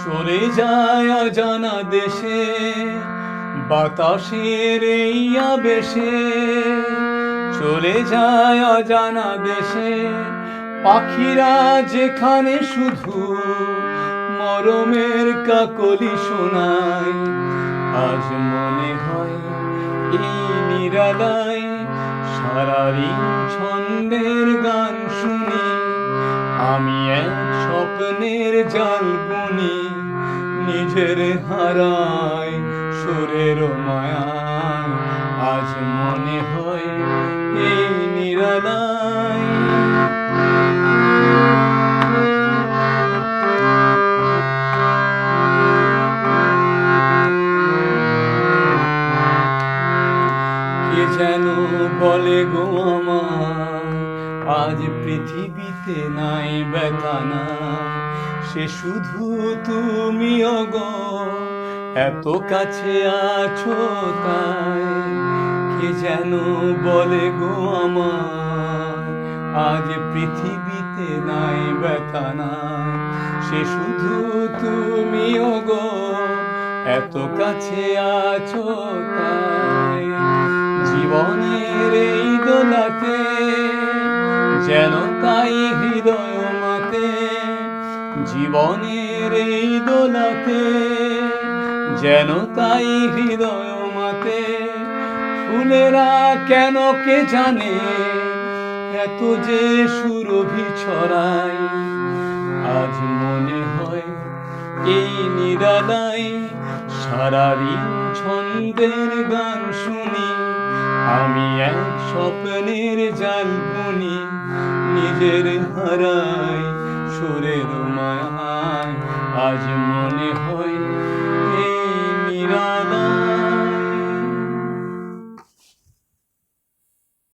চলে যায় অজানা দেশে, বাতাসের এই আবেশে। চলে যায় অজানা দেশে, পাখিরা যেখানে শুধু মরমের কাকলি শোনায়। আজ মনে হয় এই নিরালায় সারারি ছন্দের গান শুনি। আমি এক স্বপ্নের জাল নিজের হারাই সুরের মায়ায়। আজ মনে হয় এই নিরালায়। কে যেন বলে গো আমার আজ পৃথিবীতে নাই ব্যথা না সে শুধু তুমি অগ এত কাছে আছো তাই, কে যেন বলে গো আমার আজ পৃথিবীতে নাই নাই সে শুধু তুমি গো এত কাছে আছো তাই, জীবনের জীবনের এই দোলাতে, যেন তাই হৃদয় মাতে। ফুলেরা কেন কে জানে, এত যে সুরভি ছড়াই। আজ মনে হয় এই নিরালায় সারারি ছন্দের গান শুনি। আমি এক স্বপ্নের জাল বুনি, নিজের হারাই সুরের মায়ায় আজ